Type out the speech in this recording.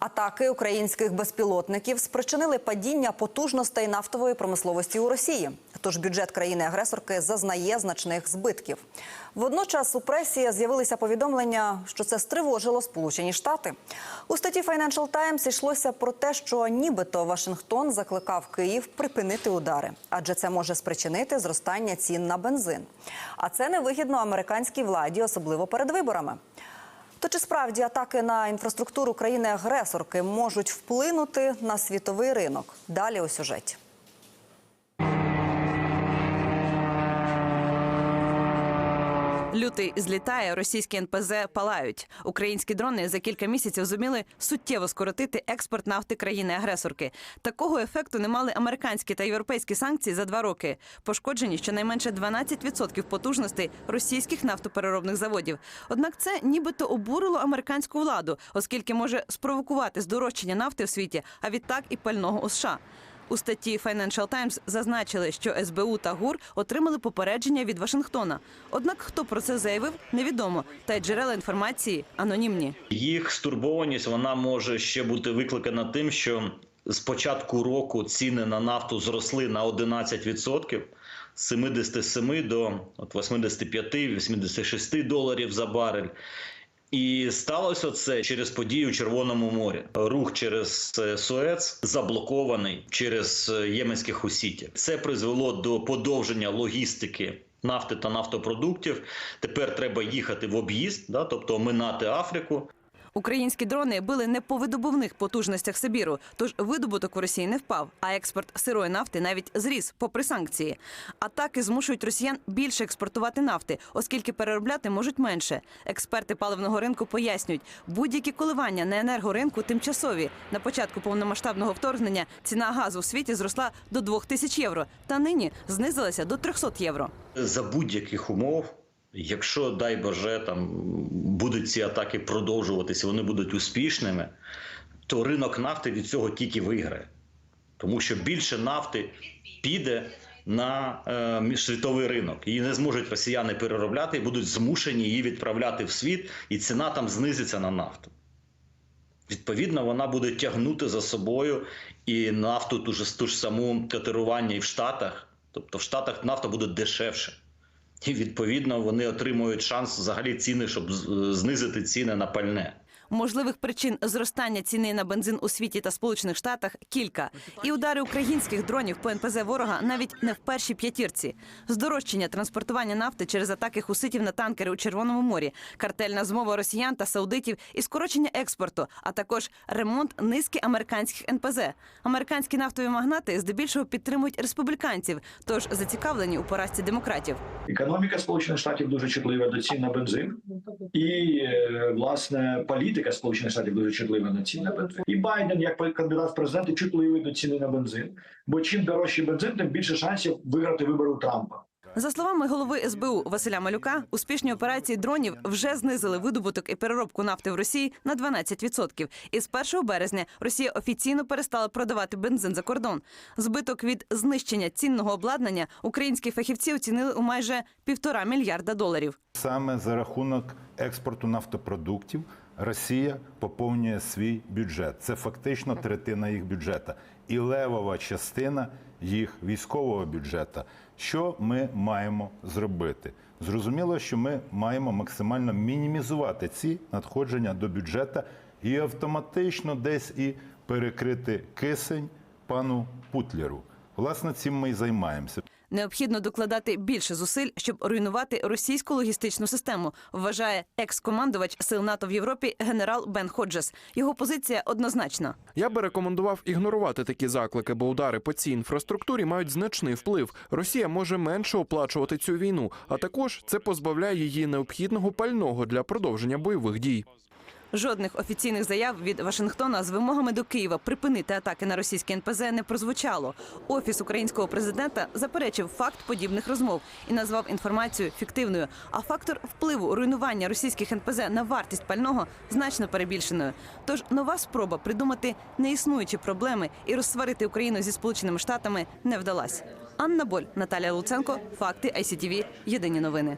Атаки українських безпілотників спричинили падіння потужностей нафтової промисловості у Росії. Тож бюджет країни-агресорки зазнає значних збитків. Водночас у пресі з'явилися повідомлення, що це стривожило Сполучені Штати. У статті Financial Times йшлося про те, що нібито Вашингтон закликав Київ припинити удари, адже це може спричинити зростання цін на бензин. А це невигідно американській владі, особливо перед виборами. То чи справді атаки на інфраструктуру країни-агресорки можуть вплинути на світовий ринок? Далі у сюжеті. Лютий злітає, російські НПЗ палають. Українські дрони за кілька місяців зуміли суттєво скоротити експорт нафти країни-агресорки. Такого ефекту не мали американські та європейські санкції за два роки. Пошкоджені щонайменше 12% потужностей російських нафтопереробних заводів. Однак це нібито обурило американську владу, оскільки може спровокувати здорожчання нафти в світі, а відтак і пального у США. У статті Financial Times зазначили, що СБУ та ГУР отримали попередження від Вашингтона. Однак хто про це заявив, невідомо. Та й джерела інформації анонімні. Їх стурбованість вона може ще бути викликана тим, що з початку року ціни на нафту зросли на 11%. З 77 до от 85-86 доларів за барель. І сталося це через події у Червоному морі. Рух через е, Суец заблокований через е, єменське хусіті. Це призвело до подовження логістики нафти та нафтопродуктів. Тепер треба їхати в об'їзд, да, тобто оминати Африку. Українські дрони били не по видобувних потужностях Сибіру, тож видобуток у Росії не впав, а експорт сирої нафти навіть зріс, попри санкції. Атаки змушують росіян більше експортувати нафти, оскільки переробляти можуть менше. Експерти паливного ринку пояснюють, будь-які коливання на енергоринку тимчасові. На початку повномасштабного вторгнення ціна газу в світі зросла до 2000 євро, та нині знизилася до 300 євро. За будь-яких умов, якщо дай Боже, там будуть ці атаки продовжуватися, вони будуть успішними, то ринок нафти від цього тільки виграє, тому що більше нафти піде на е, міжсвітовий ринок. Її не зможуть росіяни переробляти і будуть змушені її відправляти в світ, і ціна там знизиться на нафту. Відповідно, вона буде тягнути за собою і нафту ту ж, ту ж саму котирування і в Штатах. Тобто в Штатах нафта буде дешевше. І відповідно вони отримують шанс взагалі ціни, щоб знизити ціни на пальне. Можливих причин зростання ціни на бензин у світі та Сполучених Штатах кілька. І удари українських дронів по НПЗ ворога навіть не в першій п'ятірці. Здорожчання транспортування нафти через атаки хуситів на танкери у Червоному морі, картельна змова росіян та саудитів і скорочення експорту, а також ремонт низки американських НПЗ. Американські нафтові магнати здебільшого підтримують республіканців, тож зацікавлені у поразці демократів. Економіка Сполучених Штатів дуже чутлива до цін на бензин, і е, власне політика Сполучених Штатів дуже чутлива на ціни на бензин. І Байден, як кандидат в президенти, чутливий до ціни на бензин. Бо чим дорожчий бензин, тим більше шансів виграти вибори у Трампа. За словами голови СБУ Василя Малюка, успішні операції дронів вже знизили видобуток і переробку нафти в Росії на 12%. І з 1 березня Росія офіційно перестала продавати бензин за кордон. Збиток від знищення цінного обладнання українські фахівці оцінили у майже півтора мільярда доларів. Саме за рахунок експорту нафтопродуктів Росія поповнює свій бюджет. Це фактично третина їх бюджету і левова частина їх військового бюджету. Що ми маємо зробити? Зрозуміло, що ми маємо максимально мінімізувати ці надходження до бюджету і автоматично десь і перекрити кисень пану Путлеру. Власне, цим ми і займаємося. Необхідно докладати більше зусиль, щоб руйнувати російську логістичну систему, вважає екс-командувач сил НАТО в Європі генерал Бен Ходжес. Його позиція однозначна. Я би рекомендував ігнорувати такі заклики, бо удари по цій інфраструктурі мають значний вплив. Росія може менше оплачувати цю війну, а також це позбавляє її необхідного пального для продовження бойових дій. Жодних офіційних заяв від Вашингтона з вимогами до Києва припинити атаки на російські НПЗ не прозвучало. Офіс українського президента заперечив факт подібних розмов і назвав інформацію фіктивною. А фактор впливу руйнування російських НПЗ на вартість пального значно перебільшеною. Тож нова спроба придумати неіснуючі проблеми і розсварити Україну зі Сполученими Штатами не вдалась. Анна Боль, Наталія Луценко, факти ICTV, Єдині новини.